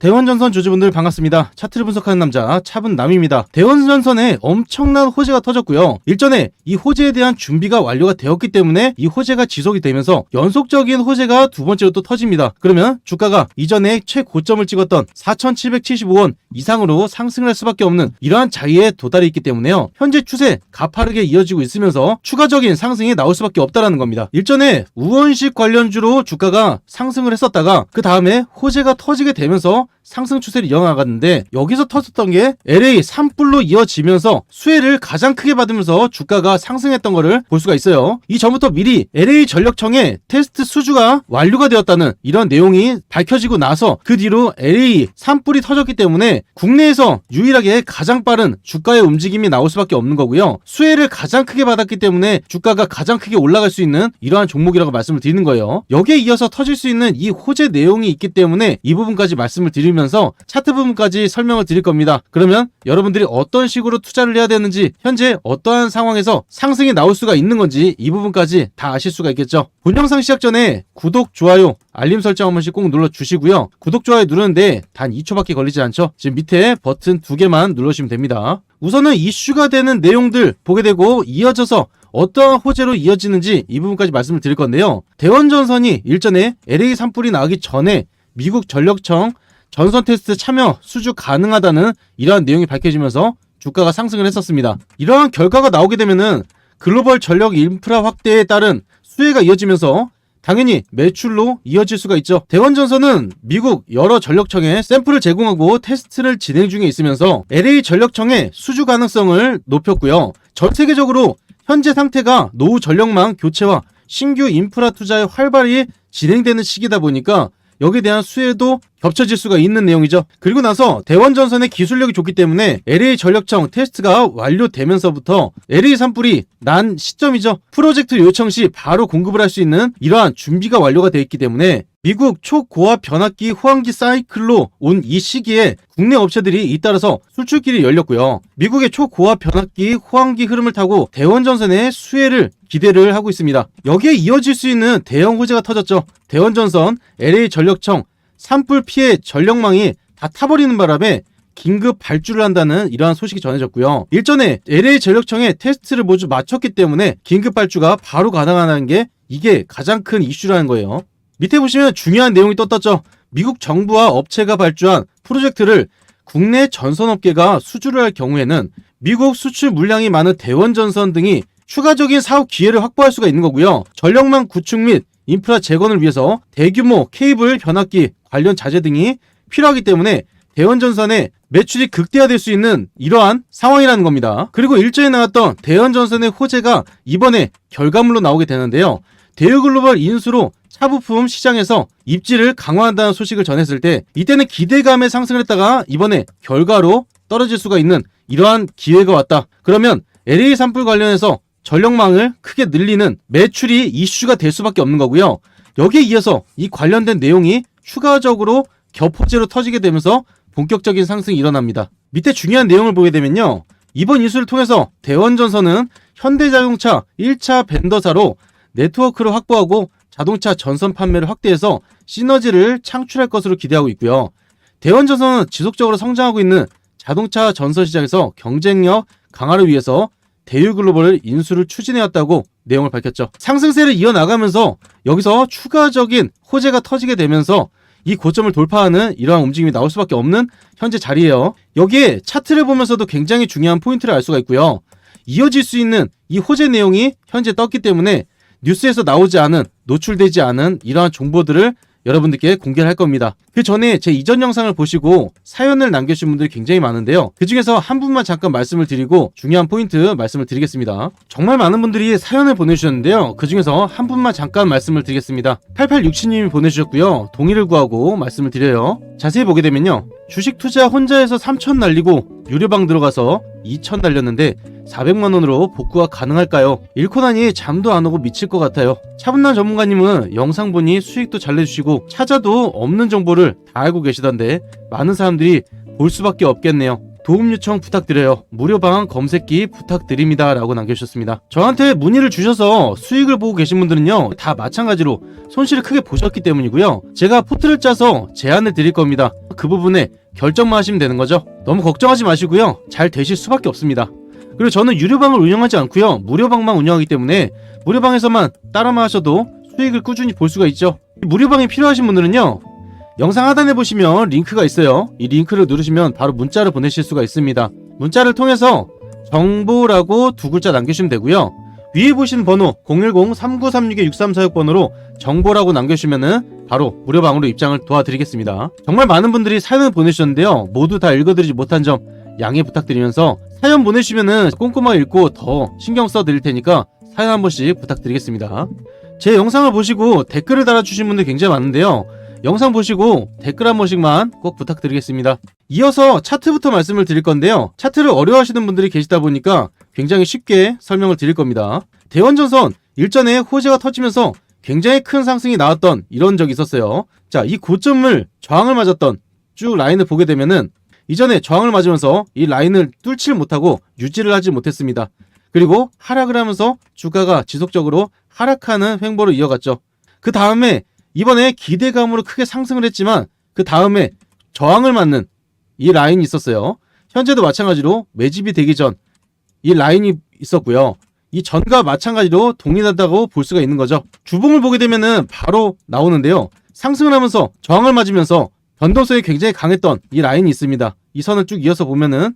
대원전선 조주분들 반갑습니다. 차트를 분석하는 남자 차분남입니다. 대원전선에 엄청난 호재가 터졌고요. 일전에 이 호재에 대한 준비가 완료가 되었기 때문에 이 호재가 지속이 되면서 연속적인 호재가 두 번째로 또 터집니다. 그러면 주가가 이전에 최고점을 찍었던 4,775원 이상으로 상승을 할 수밖에 없는 이러한 자리에 도달해 있기 때문에요. 현재 추세 가파르게 이어지고 있으면서 추가적인 상승이 나올 수밖에 없다라는 겁니다. 일전에 우원식 관련주로 주가가 상승을 했었다가 그 다음에 호재가 터지게 되면서 상승 추세를 이어나갔는데 여기서 터졌던 게 LA 산불로 이어지면서 수혜를 가장 크게 받으면서 주가가 상승했던 것을 볼 수가 있어요. 이 전부터 미리 LA 전력청의 테스트 수주가 완료가 되었다는 이런 내용이 밝혀지고 나서 그 뒤로 LA 산불이 터졌기 때문에 국내에서 유일하게 가장 빠른 주가의 움직임이 나올 수밖에 없는 거고요. 수혜를 가장 크게 받았기 때문에 주가가 가장 크게 올라갈 수 있는 이러한 종목이라고 말씀을 드리는 거예요. 여기에 이어서 터질 수 있는 이 호재 내용이 있기 때문에 이 부분까지 말씀을 드리 면서 차트 부분까지 설명을 드릴 겁니다. 그러면 여러분들이 어떤 식으로 투자를 해야 되는지 현재 어떠한 상황에서 상승이 나올 수가 있는 건지 이 부분까지 다 아실 수가 있겠죠. 본 영상 시작 전에 구독, 좋아요, 알림 설정 한 번씩 꼭 눌러 주시고요. 구독, 좋아요 누르는데 단 2초밖에 걸리지 않죠. 지금 밑에 버튼 두 개만 누르시면 됩니다. 우선은 이슈가 되는 내용들 보게 되고 이어져서 어떠한 호재로 이어지는지 이 부분까지 말씀을 드릴 건데요. 대원전선이 일전에 LA 산불이 나기 전에 미국 전력청 전선 테스트 참여 수주 가능하다는 이러한 내용이 밝혀지면서 주가가 상승을 했었습니다. 이러한 결과가 나오게 되면은 글로벌 전력 인프라 확대에 따른 수혜가 이어지면서 당연히 매출로 이어질 수가 있죠. 대원전선은 미국 여러 전력청에 샘플을 제공하고 테스트를 진행 중에 있으면서 LA 전력청의 수주 가능성을 높였고요. 전 세계적으로 현재 상태가 노후 전력망 교체와 신규 인프라 투자의 활발히 진행되는 시기다 보니까 여기에 대한 수혜도 겹쳐질 수가 있는 내용이죠. 그리고 나서 대원 전선의 기술력이 좋기 때문에 LA 전력청 테스트가 완료되면서부터 LA 산불이 난 시점이죠. 프로젝트 요청 시 바로 공급을 할 수 있는 이러한 준비가 완료가 되어 있기 때문에 미국 초고압 변압기 호환기 사이클로 온 이 시기에 국내 업체들이 잇따라서 수출길이 열렸고요. 미국의 초고압 변압기 호환기 흐름을 타고 대원전선의 수혜를 기대를 하고 있습니다. 여기에 이어질 수 있는 대형 호재가 터졌죠. 대원전선, LA 전력청, 산불 피해 전력망이 다 타버리는 바람에 긴급 발주를 한다는 이러한 소식이 전해졌고요. 일전에 LA 전력청에 테스트를 모두 마쳤기 때문에 긴급 발주가 바로 가능하다는 게 이게 가장 큰 이슈라는 거예요. 밑에 보시면 중요한 내용이 떴었죠. 미국 정부와 업체가 발주한 프로젝트를 국내 전선업계가 수주를 할 경우에는 미국 수출 물량이 많은 대원전선 등이 추가적인 사업 기회를 확보할 수가 있는 거고요. 전력망 구축 및 인프라 재건을 위해서 대규모 케이블 변압기 관련 자재 등이 필요하기 때문에 대원전선의 매출이 극대화될 수 있는 이러한 상황이라는 겁니다. 그리고 일전에 나왔던 대원전선의 호재가 이번에 결과물로 나오게 되는데요. 대우글로벌 인수로 차 부품 시장에서 입지를 강화한다는 소식을 전했을 때 이때는 기대감에 상승을 했다가 이번에 결과로 떨어질 수가 있는 이러한 기회가 왔다. 그러면 LA 산불 관련해서 전력망을 크게 늘리는 매출이 이슈가 될 수밖에 없는 거고요. 여기에 이어서 이 관련된 내용이 추가적으로 겹호재로 터지게 되면서 본격적인 상승이 일어납니다. 밑에 중요한 내용을 보게 되면요. 이번 이수를 통해서 대원전선은 현대자동차 1차 벤더사로 네트워크를 확보하고 자동차 전선 판매를 확대해서 시너지를 창출할 것으로 기대하고 있고요. 대원전선은 지속적으로 성장하고 있는 자동차 전선 시장에서 경쟁력 강화를 위해서 대유 글로벌을 인수를 추진해왔다고 내용을 밝혔죠. 상승세를 이어나가면서 여기서 추가적인 호재가 터지게 되면서 이 고점을 돌파하는 이러한 움직임이 나올 수밖에 없는 현재 자리예요. 여기에 차트를 보면서도 굉장히 중요한 포인트를 알 수가 있고요. 이어질 수 있는 이 호재 내용이 현재 떴기 때문에 뉴스에서 나오지 않은 노출되지 않은 이러한 정보들을 여러분들께 공개를 할 겁니다. 그 전에 제 이전 영상을 보시고 사연을 남겨주신 분들이 굉장히 많은데요. 그 중에서 한 분만 잠깐 말씀을 드리고 중요한 포인트 말씀을 드리겠습니다. 정말 많은 분들이 사연을 보내주셨는데요. 그 중에서 한 분만 잠깐 말씀을 드리겠습니다. 8867님이 보내주셨고요. 동의를 구하고 말씀을 드려요. 자세히 보게 되면요. 주식 투자 혼자해서 3천 날리고 유료방 들어가서 2천 날렸는데 400만 원으로 복구가 가능할까요? 잃고 나니 잠도 안 오고 미칠 것 같아요. 차분한 전문가님은 영상 보니 수익도 잘 내주시고 찾아도 없는 정보를 다 알고 계시던데 많은 사람들이 볼 수밖에 없겠네요. 도움 요청 부탁드려요. 무료 방안 검색기 부탁드립니다. 라고 남겨주셨습니다. 저한테 문의를 주셔서 수익을 보고 계신 분들은요, 다 마찬가지로 손실을 크게 보셨기 때문이고요. 제가 포트를 짜서 제안을 드릴 겁니다. 그 부분에 결정만 하시면 되는 거죠. 너무 걱정하지 마시고요. 잘 되실 수밖에 없습니다. 그리고 저는 유료방을 운영하지 않고요. 무료방만 운영하기 때문에 무료방에서만 따라만 하셔도 수익을 꾸준히 볼 수가 있죠. 이 무료방이 필요하신 분들은요. 영상 하단에 보시면 링크가 있어요. 이 링크를 누르시면 바로 문자를 보내실 수가 있습니다. 문자를 통해서 정보라고 두 글자 남겨주시면 되고요. 위에 보시는 번호 010-3936-6346번으로 정보라고 남겨주시면은 바로 무료방으로 입장을 도와드리겠습니다. 정말 많은 분들이 사연을 보내주셨는데요. 모두 다 읽어드리지 못한 점 양해 부탁드리면서 사연 보내주시면은 꼼꼼하게 읽고 더 신경 써 드릴 테니까 사연 한 번씩 부탁드리겠습니다. 제 영상을 보시고 댓글을 달아주신 분들 굉장히 많은데요. 영상 보시고 댓글 한 번씩만 꼭 부탁드리겠습니다. 이어서 차트부터 말씀을 드릴 건데요. 차트를 어려워하시는 분들이 계시다 보니까 굉장히 쉽게 설명을 드릴 겁니다. 대원전선 일전에 호재가 터지면서 굉장히 큰 상승이 나왔던 이런 적이 있었어요. 자, 이 고점을 저항을 맞았던 쭉 라인을 보게 되면은 이전에 저항을 맞으면서 이 라인을 뚫지를 못하고 유지를 하지 못했습니다. 그리고 하락을 하면서 주가가 지속적으로 하락하는 횡보를 이어갔죠. 그 다음에 이번에 기대감으로 크게 상승을 했지만 그 다음에 저항을 맞는 이 라인이 있었어요. 현재도 마찬가지로 매집이 되기 전 이 라인이 있었고요. 이 전과 마찬가지로 동일하다고 볼 수가 있는 거죠. 주봉을 보게 되면은 바로 나오는데요. 상승을 하면서 저항을 맞으면서 변동성이 굉장히 강했던 이 라인이 있습니다. 이 선을 쭉 이어서 보면은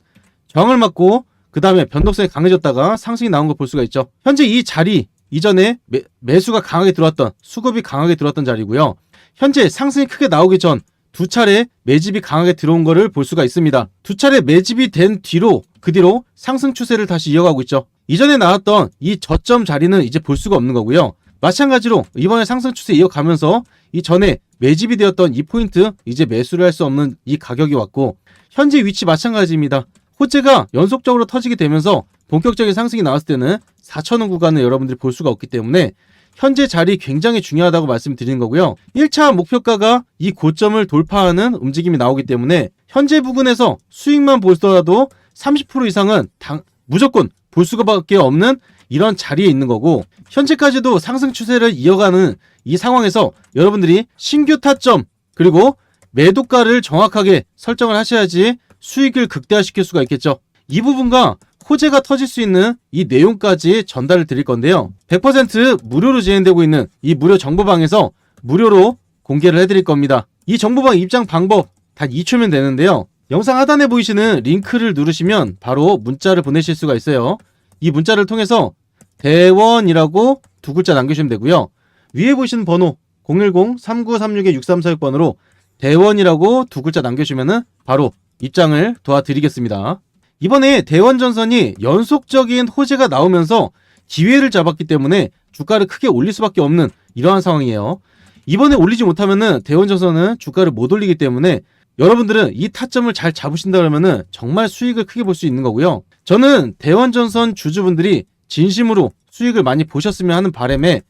저항을 맞고 그 다음에 변동성이 강해졌다가 상승이 나온 걸 볼 수가 있죠. 현재 이 자리 이전에 매, 매수가 강하게 들어왔던 수급이 강하게 들어왔던 자리고요. 현재 상승이 크게 나오기 전 두 차례 매집이 강하게 들어온 거를 볼 수가 있습니다. 두 차례 매집이 된 뒤로 그 뒤로 상승 추세를 다시 이어가고 있죠. 이전에 나왔던 이 저점 자리는 이제 볼 수가 없는 거고요. 마찬가지로 이번에 상승 추세 이어가면서 이 전에 매집이 되었던 이 포인트 이제 매수를 할 수 없는 이 가격이 왔고 현재 위치 마찬가지입니다. 호재가 연속적으로 터지게 되면서 본격적인 상승이 나왔을 때는 4천원 구간을 여러분들이 볼 수가 없기 때문에 현재 자리 굉장히 중요하다고 말씀드리는 거고요. 1차 목표가가 이 고점을 돌파하는 움직임이 나오기 때문에 현재 부근에서 수익만 보더라도 30% 이상은 당, 무조건 볼 수밖에 없는 이런 자리에 있는 거고 현재까지도 상승 추세를 이어가는 이 상황에서 여러분들이 신규 타점 그리고 매도가를 정확하게 설정을 하셔야지 수익을 극대화시킬 수가 있겠죠. 이 부분과 호재가 터질 수 있는 이 내용까지 전달을 드릴 건데요. 100% 무료로 진행되고 있는 이 무료 정보방에서 무료로 공개를 해드릴 겁니다. 이 정보방 입장 방법 단 2초면 되는데요. 영상 하단에 보이시는 링크를 누르시면 바로 문자를 보내실 수가 있어요. 이 문자를 통해서 대원이라고 두 글자 남겨주시면 되고요. 위에 보이시는 번호 010-3936-6346번으로 대원이라고 두 글자 남겨주시면 바로 입장을 도와드리겠습니다. 이번에 대원전선이 연속적인 호재가 나오면서 기회를 잡았기 때문에 주가를 크게 올릴 수밖에 없는 이러한 상황이에요. 이번에 올리지 못하면은 대원전선은 주가를 못 올리기 때문에 여러분들은 이 타점을 잘 잡으신다 그러면은 정말 수익을 크게 볼 수 있는 거고요. 저는 대원전선 주주분들이 진심으로 수익을 많이 보셨으면 하는 바람에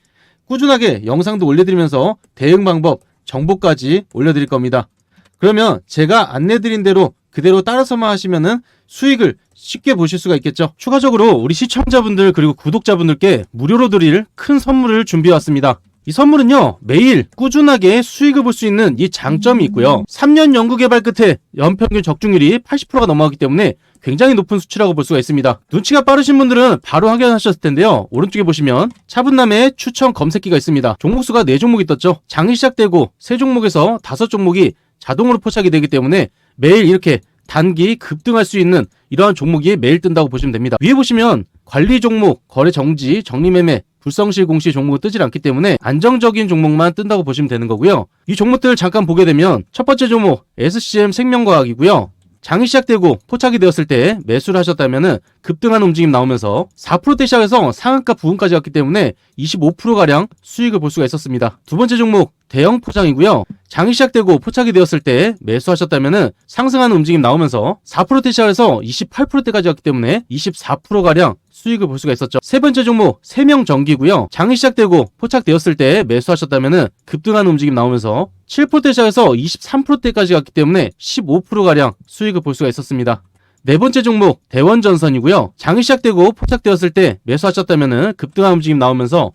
꾸준하게 영상도 올려드리면서 대응 방법, 정보까지 올려드릴 겁니다. 그러면 제가 안내드린 대로 그대로 따라서만 하시면은 수익을 쉽게 보실 수가 있겠죠. 추가적으로 우리 시청자분들 그리고 구독자분들께 무료로 드릴 큰 선물을 준비해 왔습니다. 이 선물은요, 매일 꾸준하게 수익을 볼 수 있는 이 장점이 있고요. 3년 연구 개발 끝에 연평균 적중률이 80%가 넘어가기 때문에 굉장히 높은 수치라고 볼 수가 있습니다. 눈치가 빠르신 분들은 바로 확인하셨을 텐데요. 오른쪽에 보시면 차분남의 추천 검색기가 있습니다. 종목수가 4종목이 떴죠. 장이 시작되고 3종목에서 5종목이 자동으로 포착이 되기 때문에 매일 이렇게 단기 급등할 수 있는 이러한 종목이 매일 뜬다고 보시면 됩니다. 위에 보시면 관리 종목, 거래 정지, 정리매매, 불성실 공시 종목은 뜨질 않기 때문에 안정적인 종목만 뜬다고 보시면 되는 거고요. 이 종목들 잠깐 보게 되면 첫 번째 종목 SCM 생명과학이고요. 장이 시작되고 포착이 되었을 때 매수를 하셨다면은 급등하는 움직임 나오면서 4%대 시작해서 상한가 부분까지 갔기 때문에 25%가량 수익을 볼 수가 있었습니다. 두 번째 종목 대형 포장이고요. 장이 시작되고 포착이 되었을 때 매수하셨다면은 상승하는 움직임 나오면서 4%대 시작해서 28%대까지 갔기 때문에 24%가량 수익을 볼 수가 있었죠. 세 번째 종목 세명 전기고요. 장이 시작되고 포착되었을 때 매수하셨다면은 급등하는 움직임 나오면서 7%대 시작해서 23%대까지 갔기 때문에 15%가량 수익을 볼 수가 있었습니다. 네 번째 종목 대원전선이고요. 장이 시작되고 포착되었을 때 매수하셨다면 급등한 움직임 나오면서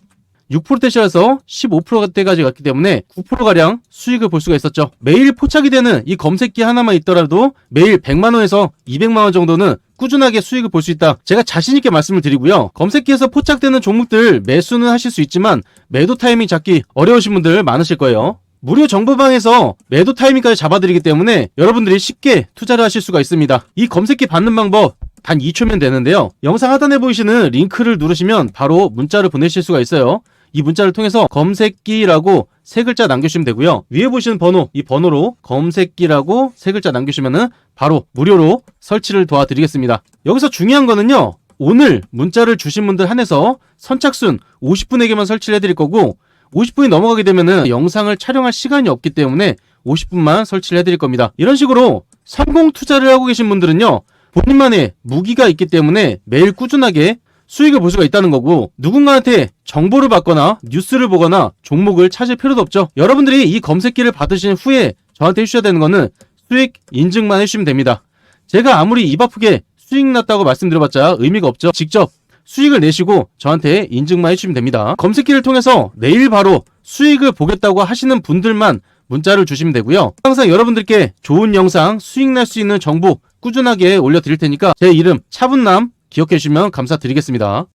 6%대 시에서 15%대까지 갔기 때문에 9%가량 수익을 볼 수가 있었죠. 매일 포착이 되는 이 검색기 하나만 있더라도 매일 100만원에서 200만원 정도는 꾸준하게 수익을 볼 수 있다. 제가 자신 있게 말씀을 드리고요. 검색기에서 포착되는 종목들 매수는 하실 수 있지만 매도 타이밍 잡기 어려우신 분들 많으실 거예요. 무료 정보방에서 매도 타이밍까지 잡아드리기 때문에 여러분들이 쉽게 투자를 하실 수가 있습니다. 이 검색기 받는 방법 단 2초면 되는데요. 영상 하단에 보이시는 링크를 누르시면 바로 문자를 보내실 수가 있어요. 이 문자를 통해서 검색기라고 세 글자 남겨주시면 되고요. 위에 보시는 번호, 이 번호로 검색기라고 세 글자 남겨주시면은 바로 무료로 설치를 도와드리겠습니다. 여기서 중요한 거는요. 오늘 문자를 주신 분들 한해서 선착순 50분에게만 설치를 해드릴 거고 50분이 넘어가게 되면은 영상을 촬영할 시간이 없기 때문에 50분만 설치를 해드릴 겁니다. 이런 식으로 성공 투자를 하고 계신 분들은요. 본인만의 무기가 있기 때문에 매일 꾸준하게 수익을 볼 수가 있다는 거고 누군가한테 정보를 받거나 뉴스를 보거나 종목을 찾을 필요도 없죠. 여러분들이 이 검색기를 받으신 후에 저한테 해주셔야 되는 거는 수익 인증만 해주시면 됩니다. 제가 아무리 입 아프게 수익 났다고 말씀드려봤자 의미가 없죠. 직접 수익을 내시고 저한테 인증만 해주시면 됩니다. 검색기를 통해서 내일 바로 수익을 보겠다고 하시는 분들만 문자를 주시면 되고요. 항상 여러분들께 좋은 영상, 수익 날 수 있는 정보 꾸준하게 올려드릴 테니까 제 이름 차분남 기억해 주시면 감사드리겠습니다.